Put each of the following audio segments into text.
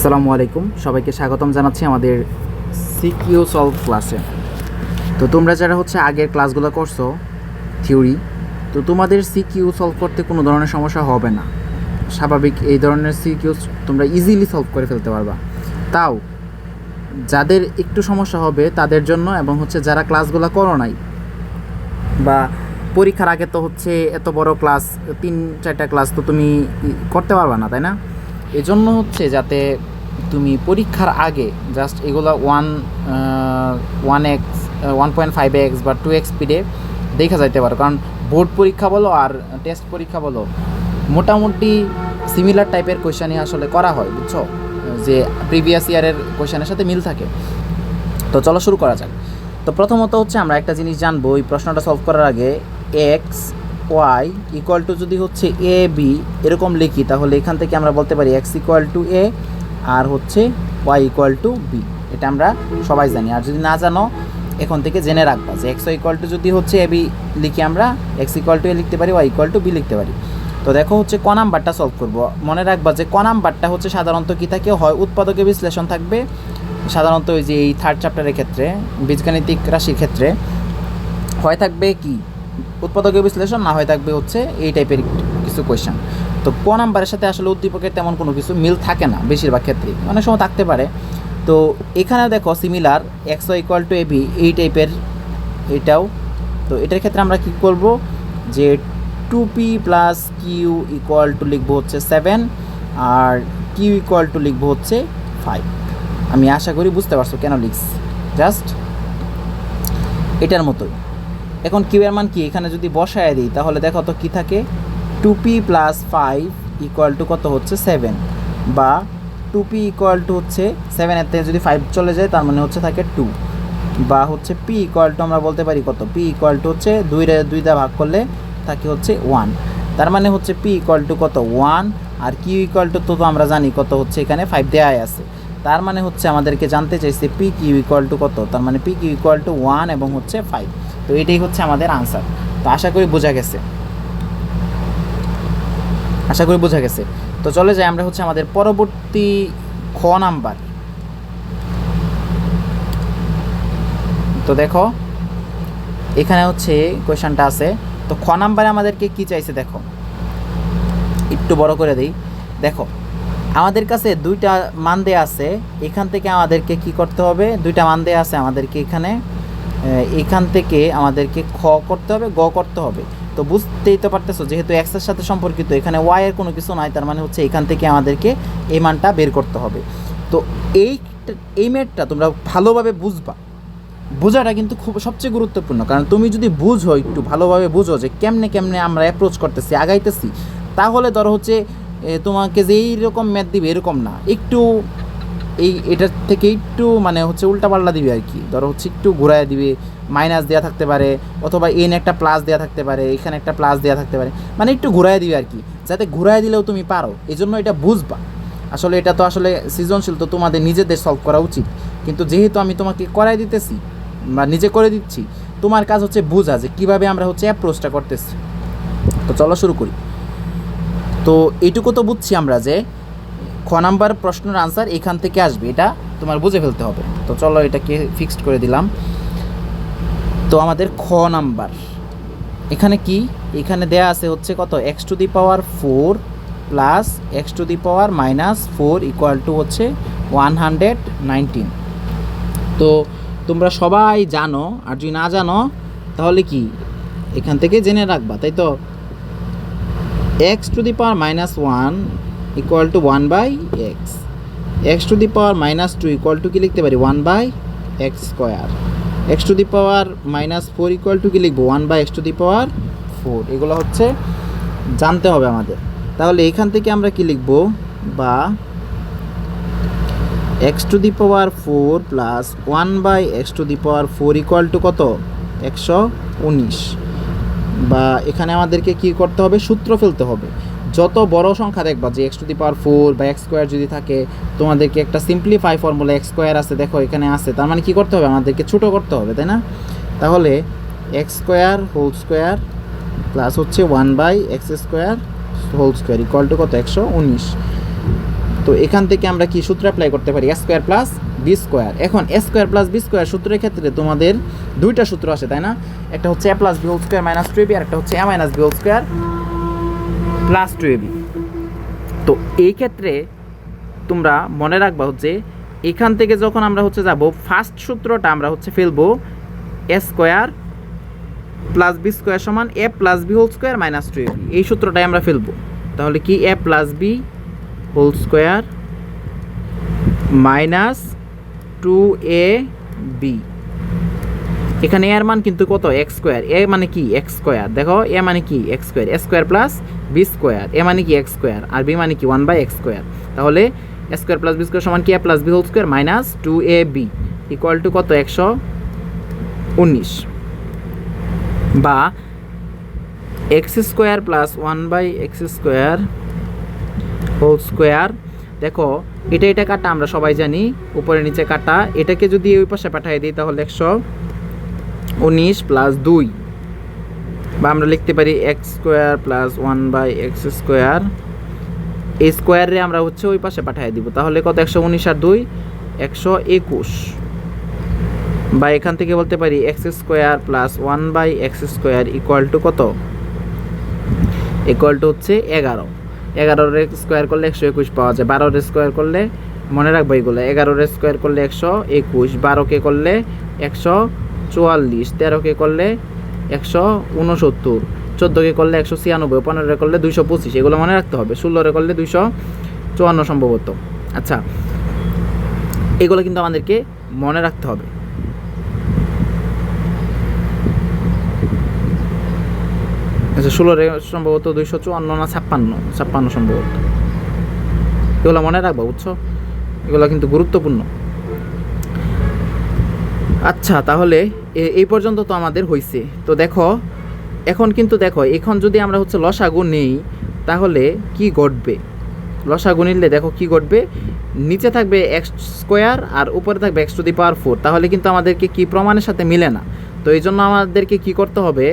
আসসালামু আলাইকুম। সবাইকে স্বাগতম জানাচ্ছি আমাদের সিকিউ সলভ ক্লাসে। তো তোমরা যারা হচ্ছে আগের ক্লাসগুলো করছ, থিওরি, তো তোমাদের সিকিউ সলভ করতে কোনো ধরনের সমস্যা হবে না। স্বাভাবিক এই ধরনের সিকিউ তোমরা ইজিলি সলভ করে ফেলতে পারবা। তাও, যাদের একটু সমস্যা হবে তাদের জন্য এবং হচ্ছে যারা ক্লাসগুলো করো নাই, বা পরীক্ষার আগে তো হচ্ছে এত বড় ক্লাস, তিন চারটা ক্লাস তো তুমি করতে পারবা না, তাই না? এই জন্য হচ্ছে যাতে তুমি পরীক্ষার আগে জাস্ট এগুলো one one x one point five x বা টু এক্স স্পিডে দেখা যাইতে পারো। কারণ বোর্ড পরীক্ষা বলো আর টেস্ট পরীক্ষা বলো, মোটামুটি সিমিলার টাইপের কোয়েশনই আসলে করা হয়, বুঝছ? যে প্রিভিয়াস ইয়ারের কোয়েশনের সাথে মিল থাকে। তো চলো শুরু করা যাক। তো প্রথমত হচ্ছে আমরা একটা জিনিস জানব এই প্রশ্নটা সলভ করার আগে এক্স ওয়াই ইকুয়াল টু যদি হচ্ছে এ বি এরকম লিখি, তাহলে এখান থেকে আমরা বলতে পারি এক্স ইকুয়াল টু এ আর হচ্ছে ওয়াই ইকুয়াল টু বি এটা আমরা সবাই জানি। আর যদি না জানো, এখন থেকে জেনে রাখবা যে এক্স ইকুয়াল টু যদি হচ্ছে এ বি লিখি আমরা এক্স ইকুয়াল টু এ লিখতে পারি ওয়াই ইকুয়াল টু বি লিখতে পারি। তো দেখো হচ্ছে ক নাম্বারটা সলভ করব। মনে রাখবা যে ক নাম্বারটা হচ্ছে সাধারণত কী থাকে? হয় উৎপাদকের বিশ্লেষণ থাকবে, সাধারণত ওই যে এই থার্ড চ্যাপ্টারের ক্ষেত্রে, বীজগাণিতিক রাশির ক্ষেত্রে। হয় থাকবে কি? উৎপাদকীয় বিশ্লেষণ না হয় থাকবে হচ্ছে এই টাইপের কিছু কোয়েশ্চেন তো ক নাম্বারের সাথে আসলে উদ্দীপকের তেমন কোনো কিছু মিল থাকে না বেশিরভাগ ক্ষেত্রেই। অনেক সময় থাকতে পারে। তো এখানে দেখো similar x equal to ab এই টাইপের এটাও। তো এটার ক্ষেত্রে আমরা কী করব? যে two p plus q equal to লিখব হচ্ছে সেভেন আর কিউ ইকুয়াল টু লিখব হচ্ছে ফাইভ আমি আশা করি বুঝতে পারছ কেন লিখছি। জাস্ট এটার মতোই। এখন কিউ এর মান কি? এখানে যদি বসায় দিই, তাহলে দেখো তো কি থাকে? Two p plus five equal to কত হচ্ছে? সেভেন বা টু পি ইকুয়াল টু হচ্ছে সেভেনের থেকে যদি ফাইভ চলে যায়, তার মানে হচ্ছে থাকে টু বা হচ্ছে পি ইকুয়াল টু আমরা বলতে পারি কত? পি ইকুয়াল টু হচ্ছে দুই দুইটা ভাগ করলে থাকে হচ্ছে ওয়ান তার মানে হচ্ছে পি ইকুয়াল টু কত? ওয়ান আর কিউ ইকুয়াল টু তো আমরা জানি কত হচ্ছে এখানে? ফাইভ দেওয়াই আছে। তার মানে হচ্ছে আমাদেরকে জানতে চাইছে পি কিউ ইকুয়াল টু কত? তার মানে p q equal to one এবং হচ্ছে ফাইভ তো এটাই হচ্ছে আমাদের আনসার তো আশা করি বোঝা গেছে। আশা করি বোঝা গেছে। তো চলে যাই আমরা হচ্ছে আমাদের পরবর্তী খ নাম্বার। তো দেখো, এখানে হচ্ছে কোয়েশনটা আছে। তো খ নাম্বারে আমাদেরকে কি চাইছে দেখো। একটু বড় করে দিই। দেখো, আমাদের কাছে দুইটা মান দেয়া আছে। এখান থেকে আমাদেরকে কি করতে হবে? দুইটা মান দেয়া আছে আমাদেরকে এখানে। এখান থেকে আমাদেরকে খ করতে হবে, গ করতে হবে। তো বুঝতেই তো পারতেছো, যেহেতু এক্সের সাথে সম্পর্কিত, এখানে ওয়াই এর কোনো কিছু নাই, তার মানে হচ্ছে এখান থেকে আমাদেরকে এই মানটা বের করতে হবে। তো এই এই ম্যাটটা তোমরা ভালোভাবে বুঝবা। বোঝাটা কিন্তু খুব, সবচেয়ে গুরুত্বপূর্ণ, কারণ তুমি যদি বুঝো, একটু ভালোভাবে বুঝো যে কেমনে কেমনে আমরা অ্যাপ্রোচ করতেছি, আগাইতেছি, তাহলে ধরো হচ্ছে তোমাকে যে এইরকম ম্যাথ দিবে এরকম না। একটু এই এটার থেকে একটু মানে হচ্ছে উল্টাপাল্টা দিবে আর কি। ধরো হচ্ছে একটু ঘুরায় দিবে মাইনাস দেওয়া থাকতে পারে, অথবা এন একটা প্লাস দেওয়া থাকতে পারে, এখানে একটা প্লাস দেওয়া থাকতে পারে মানে একটু ঘুরায় দিবে আর কি। যাতে ঘুরায় দিলেও তুমি পারো এই জন্য এটা বুঝবা। আসলে এটা তো আসলে সৃজনশীল, তো তোমাদের নিজেদের সলভ করা উচিত। কিন্তু যেহেতু আমি তোমাকে করাই দিতেছি, বা নিজে করে দিচ্ছি, তোমার কাজ হচ্ছে বোঝা যে কীভাবে আমরা হচ্ছে অ্যাপ্রোচটা করতেছি। তো চলো শুরু করি। তো এইটুকু তো বুঝছি আমরা যে খ নাম্বার প্রশ্নের আনসার এখান থেকে আসবে। এটা তোমার বুঝে ফেলতে হবে। তো চলো এটাকে ফিক্সড করে দিলাম। তো আমাদের খ নাম্বার। এখানে কি? এখানে দেয়া আছে হচ্ছে কত? X to the power four plus x to the power minus four equal to হচ্ছে ওয়ান হান্ড্রেড নাইনটিন তো তোমরা সবাই জানো, আর যদি না জানো, তাহলে কি? এখান থেকে জেনে রাখবা, তাই তো? X to the power minus one equal to one by x x to the power minus two equal to কি লিখতে পারি? One by x square x to the power minus four equal to কি লিখব? One by x to the power four এগুলো হচ্ছে জানতে হবে আমাদের। তাহলে এখান থেকে আমরা কি লিখব? বা x to the power four plus one by x to the power four equal to কত? একশো উনিশ। বা এখানে আমাদেরকে কি করতে হবে? সূত্র ফেলতে হবে। যত বড় সংখ্যা দেখবা, যে x to the power four বা এক্স স্কোয়ার যদি থাকে, তোমাদেরকে একটা সিম্পলিফাই ফর্মুলা এক্স স্কোয়ার আছে, দেখো, এখানে আছে। তার মানে কি করতে হবে? আমাদেরকে ছোট করতে হবে, তাই না? তাহলে x square whole square plus হচ্ছে one by x square whole square equal to কত? একশো উনিশ। তো এখান থেকে আমরা কি সূত্র অ্যাপ্লাই করতে পারি? স্কোয়ার প্লাস বি স্কোয়ার এখন a square plus b square সূত্রের ক্ষেত্রে তোমাদের দুইটা সূত্র আসে তাই না? একটা হচ্ছে a plus b whole square minus two b আর একটা হচ্ছে a minus b whole square plus two তো এই ক্ষেত্রে তোমরা মনে রাখবা হচ্ছে এখান থেকে যখন আমরা হচ্ছে যাব ফার্স্ট সূত্রটা আমরা হচ্ছে ফেলব a square plus b square সমান a plus b whole square minus two এই সূত্রটাই আমরা ফেলব। তাহলে কি a plus b whole square minus two a b এখানে এর মান কিন্তু কত? এক্স স্কোয়ার এ মানে কি? এক্স স্কোয়ার দেখো, এ মানে কি? X square a square plus b square a মানে কি? এক্স স্কোয়ার আর বি মানে কি? ওয়ান বাই এক্স স্কোয়ার তাহলে স্কোয়ার প্লাস বি স্কোয়ার সমান কি? A plus b whole square minus two a b equal to কত? একশো উনিশ। বা x square plus one by x square whole square দেখো, এটা এটা কাটা আমরা সবাই জানি। উপরে, নিচে কাটা। এটাকে যদি ওই পাশে পাঠিয়ে দিই, তাহলে একশো উনিশ প্লাস দুই বা আমরা লিখতে পারি x square plus one by x square এই স্কোয়ারে আমরা হচ্ছে ওই পাশে পাঠিয়ে দিব। তাহলে কত? একশো উনিশ আর দুই? একশো একুশ। বা এখান থেকে বলতে পারি x square plus one by x square equal to কত? ইকুয়াল টু হচ্ছে এগারো। এগারোর স্কোয়ার করলে একশো একুশ পাওয়া যায়। বারোর স্কোয়ার করলে, মনে রাখব এগুলো, এগারোর স্কোয়ার করলে একশো একুশ, বারোকে করলে একশো চুয়াল্লিশ, তেরোকে করলে একশো উনসত্তর, চোদ্দোকে করলে একশো ছিয়ানব্বই পনেরোরে করলে দুইশো পঁচিশ, এগুলো মনে রাখতে হবে। ষোলোরে করলে দুইশো চুয়ান্ন সম্ভবত। আচ্ছা এগুলো কিন্তু আমাদেরকে মনে রাখতে হবে। আচ্ছা ষোলোরে সম্ভবত দুইশো চুয়ান্ন না ছাপ্পান্ন? ছাপ্পান্ন সম্ভবত। এগুলো মনে রাখব, বুঝছ? এগুলো কিন্তু গুরুত্বপূর্ণ। আচ্ছা তাহলে এই পর্যন্ত তো আমাদের হয়েছে তো দেখো, এখন কিন্তু দেখো, এখন যদি আমরা হচ্ছে লসাগু নেই, তাহলে কি ঘটবে? লসাগু নিলে দেখো কি ঘটবে? নিচে থাকবে এক্স স্কোয়ার আর উপরে থাকবে x to the power four তাহলে কিন্তু আমাদেরকে কি প্রমাণের সাথে মিলে না। তো এই জন্য আমাদেরকে কি করতে হবে?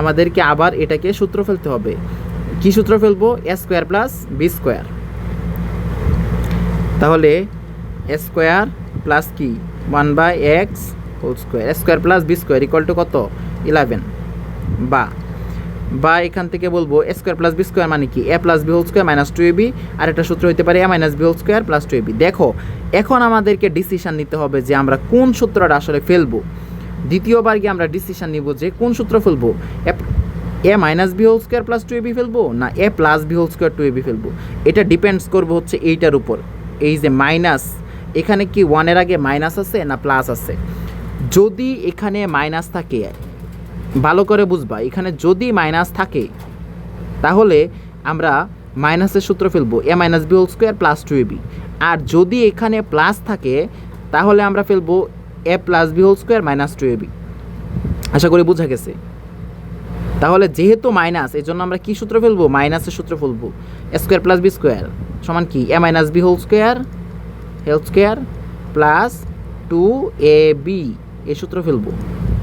আমাদেরকে আবার এটাকে সূত্র ফেলতে হবে। কি সূত্র ফেলব? A square plus b square তাহলে এ স্কোয়ার প্লাস কি? One by x whole square square plus b square equal to কত? ইলেভেন বা বা এখান থেকে বলব a square plus b square মানে কি? A plus b whole square minus two a b আর একটা সূত্র হতে পারে a minus b whole square plus two a b দেখো, এখন আমাদেরকে ডিসিশন নিতে হবে যে আমরা কোন সূত্রটা আসলে ফেলব। দ্বিতীয়বার গিয়ে আমরা ডিসিশন নিব যে কোন সূত্র ফেলব? A minus b whole square plus two a b ফেলব, না a plus b whole square two a b ফেলব? এটা ডিপেন্ডস করব হচ্ছে এইটার উপর। এই যে মাইনাস এখানে কি ওয়ানের আগে মাইনাস আছে না প্লাস আছে? যদি এখানে মাইনাস থাকে, ভালো করে বুঝবা, এখানে যদি মাইনাস থাকে, তাহলে আমরা মাইনাসের সূত্র ফেলব a minus b whole square plus two a b আর যদি এখানে প্লাস থাকে, তাহলে আমরা ফেলব a plus b whole square minus two a b আশা করি বোঝা গেছে। তাহলে যেহেতু মাইনাস এই জন্য আমরা কি সূত্র ফেলব? মাইনাসের সূত্র ফেলব। স্কোয়ার প্লাস বি স্কোয়ার সমান কি? A minus b whole square whole square plus two a b এই সূত্র ফেলব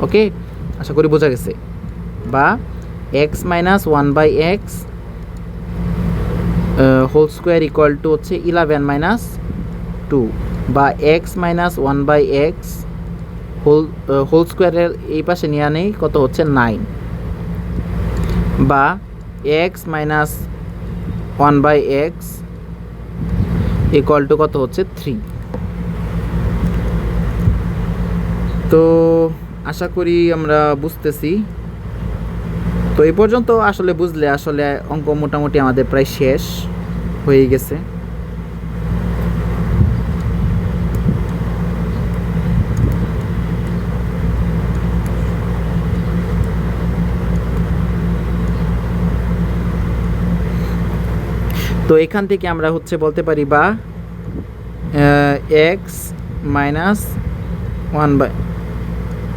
ওকে আশা করি বোঝা গেছে। বা x minus one by x whole square equal to হচ্ছে ইলেভেন মাইনাস টু বা x minus one by x whole whole স্কোয়ারের এই পাশে নিয়ে নেই, কত হচ্ছে নাইন বা x minus one by x equal to কত হচ্ছে থ্রি তো আশা করি আমরা বুঝতেছি। তো এই পর্যন্ত আসলে বুঝলে আসলে অঙ্ক মোটামুটি আমাদের প্রায় শেষ হয়ে গেছে। তো এখান থেকে আমরা হচ্ছে বলতে পারি বা এক্স মাইনাস ওয়ান বাই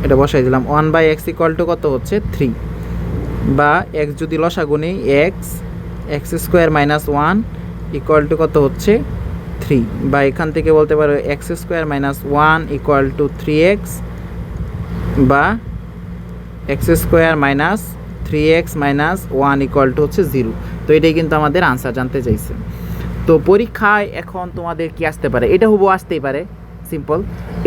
এটা বসাই দিলাম। One by x equal to কত হচ্ছে? থ্রি। বা এক্স যদি লসাগু নেই, x x square minus one equal to কত হচ্ছে? থ্রি। বা এখান থেকে বলতে পারো x square minus one equal to three x বা x square minus three x minus one equal to হচ্ছে জিরো। তো এটাই কিন্তু আমাদের আনসার জানতে চাইছে। তো তো পরীক্ষায় এখন তোমাদের কি আসতে পারে? এটা হুবু আসতেই পারে। সিম্পল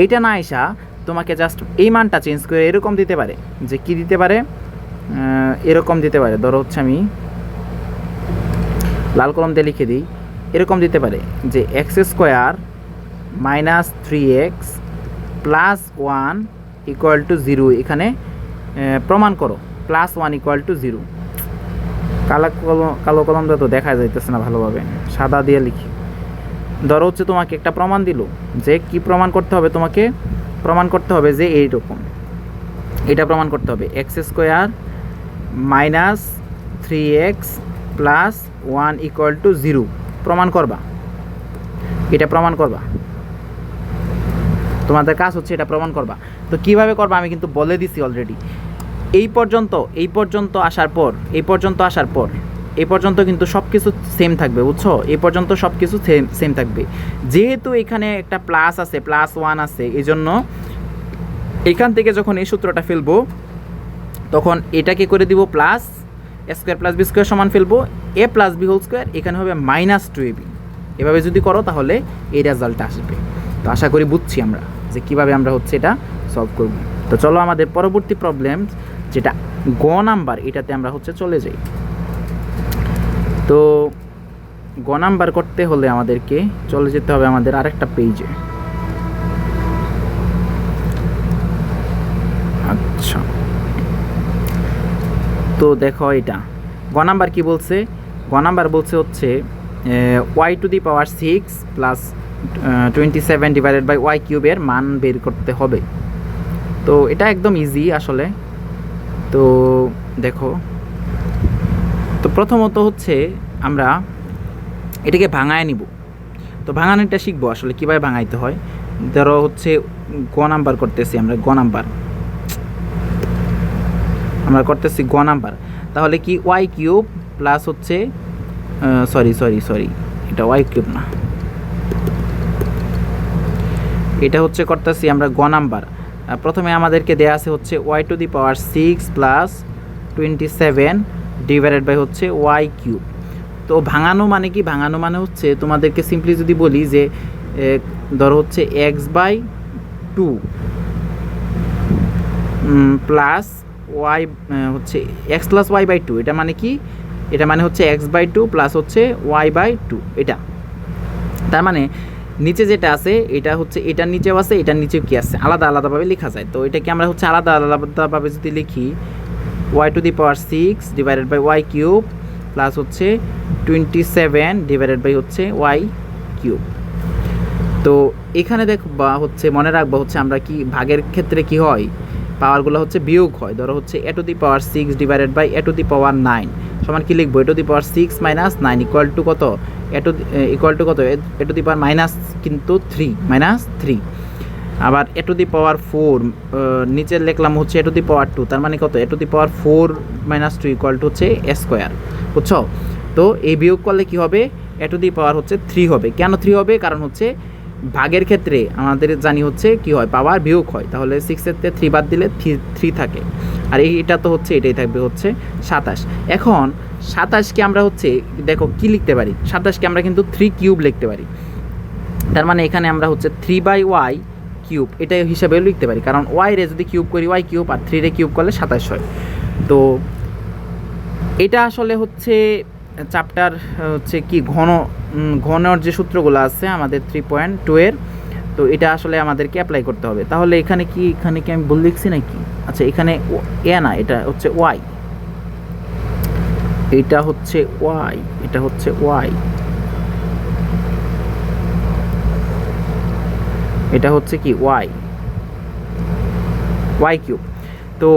এটা না আসা তোমাকে জাস্ট এই মানটা চেঞ্জ করে এরকম দিতে পারে। যে কি দিতে পারে? এরকম দিতে পারে। ধরো হচ্ছে আমি লাল কলম দিয়ে লিখে দিই। এরকম দিতে পারে যে x square minus three x plus one equal to zero এখানে প্রমাণ করো। Plus one equal to zero কালো কলম, কালো কলমটা তো দেখা যাইতেছে না ভালোভাবে। সাদা দিয়ে লিখি। ধরো হচ্ছে তোমাকে একটা প্রমাণ দিল যে কি প্রমাণ করতে হবে তোমাকে? প্রমাণ করতে হবে যে এইরকম। এটা প্রমাণ করতে হবে। X square minus three x plus one equal to zero. প্রমাণ করবা। এটা প্রমাণ করবা। তোমাদের কাজ হচ্ছে এটা প্রমাণ করবা। তো কীভাবে করবা আমি কিন্তু বলে দিছি অলরেডি এই পর্যন্ত এই পর্যন্ত আসার পর, এই পর্যন্ত আসার পর এই পর্যন্ত কিন্তু সব কিছু সেম থাকবে, বুঝছ? এ পর্যন্ত সব কিছু সেম সেম থাকবে। যেহেতু এখানে একটা প্লাস আছে প্লাস ওয়ান আছে এই জন্য এখান থেকে যখন এই সূত্রটা ফেলব, তখন এটাকে করে দিব plus square plus b square সমান ফেলব। A plus b whole square এখানে হবে মাইনাস টু এ বি এভাবে যদি করো, তাহলে এই রেজাল্টটা আসবে। তো আশা করি বুঝছি আমরা যে কীভাবে আমরা হচ্ছে এটা সলভ করব। তো চলো আমাদের পরবর্তী প্রবলেম যেটা গ নাম্বার এটাতে আমরা হচ্ছে চলে যাই। তো গ নাম্বার করতে হলে আমাদেরকে চলে যেতে হবে আমাদের আরেকটা পেজে আচ্ছা। তো দেখো এটা। গ নাম্বার কি বলছে? গ নাম্বার বলছে হচ্ছে y to the power six plus twenty seven divided by y কিউবের মান বের করতে হবে। তো এটা একদম ইজি আসলে। তো দেখো প্রথমত হচ্ছে আমরা এটাকে ভাঙায় নিব। তো ভাঙানোটা শিখব আসলে কীভাবে ভাঙাইতে হয়। ধরো হচ্ছে গ নাম্বার করতেছি আমরা, গ নাম্বার। আমরা করতেছি গ নাম্বার। তাহলে কি ওয়াই কিউব প্লাস হচ্ছে সরি সরি সরি, এটা ওয়াই কিউব না। এটা হচ্ছে করতেছি আমরা গ নাম্বার। প্রথমে আমাদেরকে দেয়া আছে হচ্ছে y to the power six plus twenty seven divided by হচ্ছে ওয়াই কিউব তো ভাঙানো মানে কি? ভাঙানো মানে হচ্ছে তোমাদেরকে সিম্পলি যদি বলি যে ধরো হচ্ছে x by two plus y হচ্ছে x plus y by two এটা মানে কি? এটা মানে হচ্ছে এক্স বাই টু প্লাস হচ্ছে ওয়াই বাই টু এটা। তার মানে নিচে যেটা আছে, এটা হচ্ছে, এটার নিচেও আছে, এটার নিচেও কি আছে? আলাদা আলাদাভাবে লেখা যায়। তো এটাকে আমরা হচ্ছে আলাদা আলাদাভাবে যদি লিখি y to the power six divided by y cube plus হচ্ছে টোয়েন্টি সেভেন ডিভাইডেড বাই হচ্ছে ওয়াই কিউব তো এখানে দেখবা হচ্ছে মনে রাখবা হচ্ছে আমরা কি ভাগের ক্ষেত্রে কি হয়? পাওয়ারগুলো হচ্ছে বিয়োগ হয়। ধরো হচ্ছে a to the power six divided by a to the power nine সমান কি লিখব? A to the power six minus nine equal to কত? এ টু ইকুয়াল টু কত a to the power minus কিন্তু থ্রি মাইনাস থ্রি আবার এ to the power four নিচে লিখলাম হচ্ছে এ টু দি পাওয়ার টু তার মানে কত? A to the power four minus two equal to হচ্ছে এ স্কোয়ার বুঝছ? তো এই বিয়োগ করলে কী হবে? এ টু দি পাওয়ার হচ্ছে থ্রি হবে। কেন থ্রি হবে? কারণ হচ্ছে ভাগের ক্ষেত্রে আমাদের জানি হচ্ছে কি হয়? পাওয়ার বিয়োগ হয়। তাহলে সিক্সের থেকে থ্রি বাদ দিলে থ্রি থ্রি থাকে। আর এই এটা তো হচ্ছে, এটাই থাকবে হচ্ছে সাতাশ। এখন সাতাশকে আমরা হচ্ছে, দেখো কি লিখতে পারি? সাতাশকে আমরা কিন্তু থ্রি কিউব লিখতে পারি। তার মানে এখানে আমরা হচ্ছে থ্রি বাই ওয়াই কিউব, এটা হিসাবেও লিখতে পারি। কারণ ওয়াই রে যদি কিউব করি ওয়াই কিউব আর থ্রি রে কিউব করলে সাতাশ হয়। তো এটা আসলে হচ্ছে চ্যাপ্টার হচ্ছে কি, ঘন ঘনর যে সূত্রগুলো আছে আমাদের থ্রি পয়েন্ট টু এর, তো এটা আসলে আমাদেরকে অ্যাপ্লাই করতে হবে। তাহলে এখানে কি এখানে কি আমি ভুল লিখছি নাকি? আচ্ছা এখানে এ না, এটা হচ্ছে ওয়াই এটা হচ্ছে ওয়াই এটা হচ্ছে ওয়াই এটা হচ্ছে কি? ওয়াই ওয়াই কিউব তো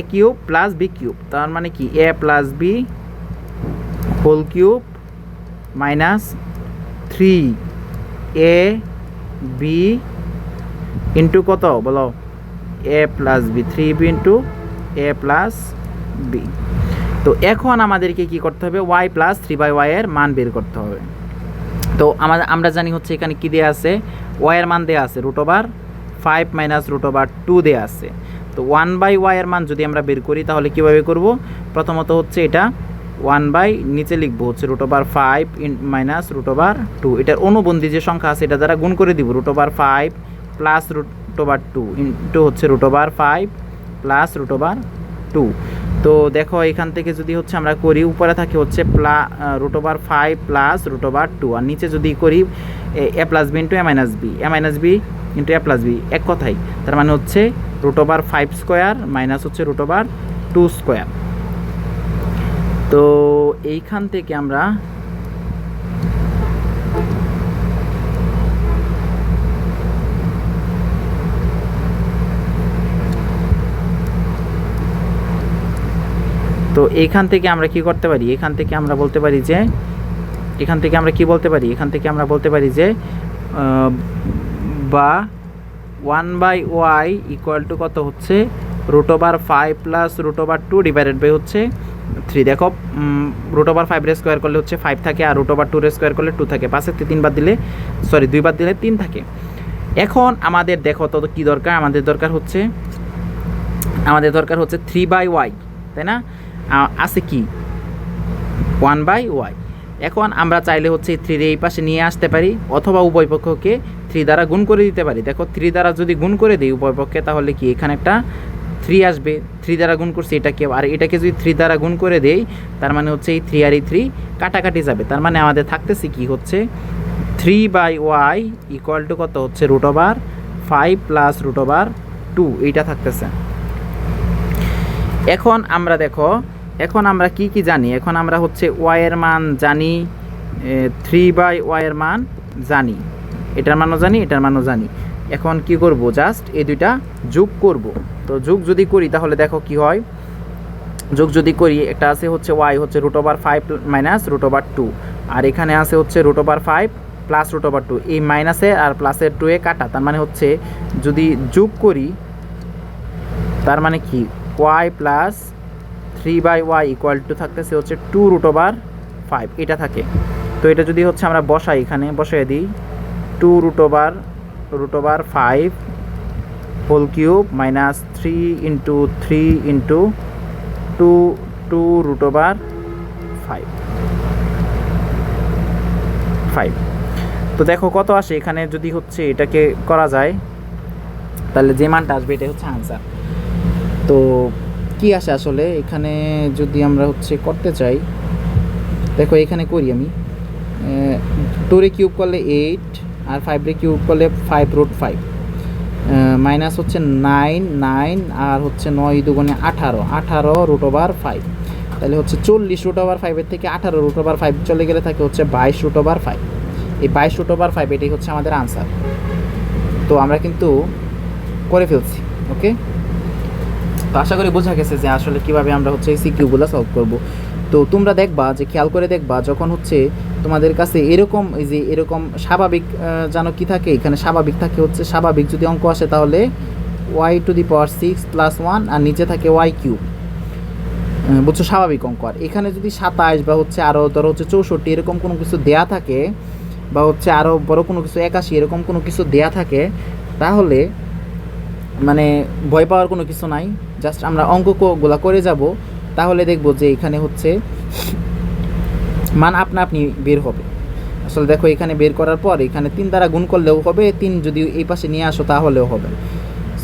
a cube plus b cube তার মানে কি? A plus b whole cube minus three a b into কত? বলো। A plus b three b into a plus b তো এখন আমাদেরকে কি করতে হবে? Y plus three by y এর মান বের করতে হবে। তো আমরা জানি হচ্ছে এখানে কি দেওয়া আছে? ওয়াই মান দেওয়া আছে root over five minus root over two দেওয়া আছে। তো ওয়ান বাই ওয়াই এর মান যদি আমরা বের করি, তাহলে কীভাবে করব? প্রথমত হচ্ছে এটা ওয়ান বাই নিচে লিখব হচ্ছে root over five in minus root over two এটার অনুবন্ধী যে সংখ্যা আছে, এটা দ্বারা গুণ করে দিব root over five plus root over two into হচ্ছে root over five plus root over two তো দেখো, এখান থেকে যদি হচ্ছে আমরা করি, উপরে থাকে হচ্ছে plus root over five plus root over two আর নিচে যদি করি, a plus b into a minus b a minus b into a plus b এক কথাই তার মানে হচ্ছে root over five square minus হচ্ছে রুট ওভার টু স্কোয়ার তো এইখান থেকে আমরা তো এখান থেকে আমরা কি করতে পারি? এখান থেকে আমরা বলতে পারি যে, এখান থেকে আমরা কি বলতে পারি? এখান থেকে আমরা বলতে পারি যে বা one by y equal to কত হচ্ছে? Root over five plus root over two divided by হচ্ছে থ্রি। দেখো রুট ওভার ফাইভ রে স্কোয়ার করলে হচ্ছে ফাইভ থাকে আর রুট ওভার টু রে স্কোয়ার করলে টু থাকে। পাশে তিন বার দিলে, সরি দুইবার দিলে তিন থাকে। এখন আমাদের দেখো তত কী দরকার? আমাদের দরকার হচ্ছে, আমাদের দরকার হচ্ছে থ্রি বাই ওয়াই, তাই না? আছে কি? ওয়ান বাই ওয়াই এখন আমরা চাইলে হচ্ছে থ্রি এই পাশে নিয়ে আসতে পারি, অথবা উভয় পক্ষকে থ্রি দ্বারা গুণ করে দিতে পারি। দেখো থ্রি দ্বারা যদি গুণ করে দিই উভয় পক্ষে, তাহলে কি এখানে একটা থ্রি আসবে? থ্রি দ্বারা গুণ করছি এটাকে, আর এটাকে যদি থ্রি দ্বারা গুণ করে দেই, তার মানে হচ্ছে এই থ্রি আর এই থ্রি কাটাকাটি যাবে। তার মানে আমাদের থাকতেছে কি হচ্ছে? Three by y equal to কত হচ্ছে? Root over five plus root over two এইটা থাকতেছে। এখন আমরা দেখো এখন আমরা কি কি জানি? এখন আমরা হচ্ছে ওয়াইয়ের মান জানি থ্রি বাই ওয়াইয়ের মান জানি। এটার মানও জানি, এটার মানও জানি। এখন কি করব? জাস্ট এই দুইটা যোগ করব। তো যোগ যদি করি, তাহলে দেখো কি হয়? যোগ যদি করি, একটা আছে হচ্ছে ওয়াই হচ্ছে root over five minus root over two আর এখানে আছে হচ্ছে root over five plus root over two এই মাইনাসে আর প্লাসের টু এ কাটা। তার মানে হচ্ছে যদি যোগ করি, তার মানে কি? Y plus three by y equal to থাকতেছে হচ্ছে টু রুট ওভার ফাইভ এটা থাকে। তো এটা যদি হচ্ছে আমরা বসাই এখানে, বসাই দিই two root over root over five whole cube minus three into three into two two root over five five তো দেখো কত আসে, এখানে যদি হচ্ছে এটাকে করা যায়, তাহলে যে মানটা আসবে এটা হচ্ছে আনসার তো কি আসে আসলে? এখানে যদি আমরা হচ্ছে করতে চাই, দেখো এখানে করি আমি। টু রে কিউব করলে এইট আর ফাইভ রে কিউব করলে ফাইভ রুট ফাইভ মাইনাস হচ্ছে নাইন নাইন আর হচ্ছে নয় দুগুণে আঠারো। আঠারো রুট ওভার ফাইভ তাহলে হচ্ছে চল্লিশ রুট ওভার ফাইভের থেকে আঠারো রুট ওভার ফাইভ চলে গেলে থাকে হচ্ছে বাইশ রুট ওভার ফাইভ এই বাইশ রুট ওভার ফাইভ এটাই হচ্ছে আমাদের আনসার তো আমরা কিন্তু করে ফেলছি ওকে তো আশা করি বোঝা গেছে যে আসলে কীভাবে আমরা হচ্ছে এই সিকিউগুলো সলভ করব। তো তোমরা দেখবা যে খেয়াল করে দেখবা যখন হচ্ছে তোমাদের কাছে এরকম এই যে এরকম স্বাভাবিক যেন কি থাকে, এখানে স্বাভাবিক থাকে হচ্ছে স্বাভাবিক যদি অঙ্ক আসে তাহলে y to the power six plus one আর নিচে থাকে ওয়াই কিউব বুঝছ? স্বাভাবিক অঙ্ক। আর এখানে যদি সাতাশ বা হচ্ছে আরও ধরো হচ্ছে চৌষট্টি এরকম কোনো কিছু দেয়া থাকে বা হচ্ছে আরও বড় কোনো কিছু একাশি এরকম কোনো কিছু দেয়া থাকে, তাহলে মানে ভয় পাওয়ার কোনো কিছু নাই। জাস্ট আমরা অঙ্কগুলা করে যাব, তাহলে দেখব যে এখানে হচ্ছে মান আপনা আপনি বের হবে। আসলে দেখো এখানে বের করার পর এখানে তিন দ্বারা গুণ করলেও হবে, তিন যদি এই পাশে নিয়ে আসো তাহলেও হবে।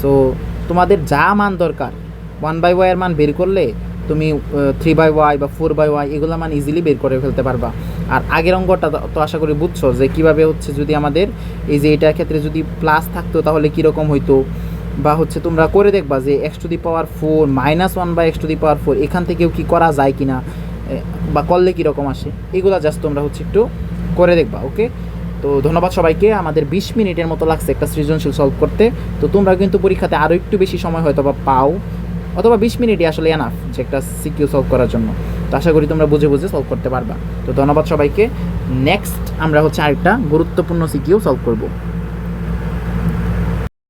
সো তোমাদের যা মান দরকার ওয়ান বাই ওয়াইয়ের মান বের করলে তুমি থ্রি বাই ওয়াই বা ফোর বাই ওয়াই এগুলো মান ইজিলি বের করে ফেলতে পারবা। আর আগের অঙ্কটা তো- আশা করি বুঝছ যে কীভাবে হচ্ছে যদি আমাদের এই যে এটার ক্ষেত্রে যদি প্লাস থাকতো তাহলে কীরকম হইতো? বা হচ্ছে তোমরা করে দেখবা যে x to the power four minus one বা x to the power four এখান থেকেও কি করা যায় কিনা এ, বা করলে কীরকম আসে এগুলো জাস্ট তোমরা হচ্ছে একটু করে দেখবা ওকে তো ধন্যবাদ সবাইকে আমাদের বিশ মিনিটের মতো লাগছে একটা সৃজনশীল সলভ করতে। তো তোমরা কিন্তু পরীক্ষাতে আরও একটু বেশি সময় হয়তো বা পাও অথবা বিশ মিনিটই আসলে এনাফ যে একটা সিকিউ সলভ করার জন্য। তো আশা করি তোমরা বুঝে বুঝে সলভ করতে পারবা। তো ধন্যবাদ সবাইকে। নেক্সট আমরা হচ্ছে আরেকটা গুরুত্বপূর্ণ সিকিউ সলভ করব।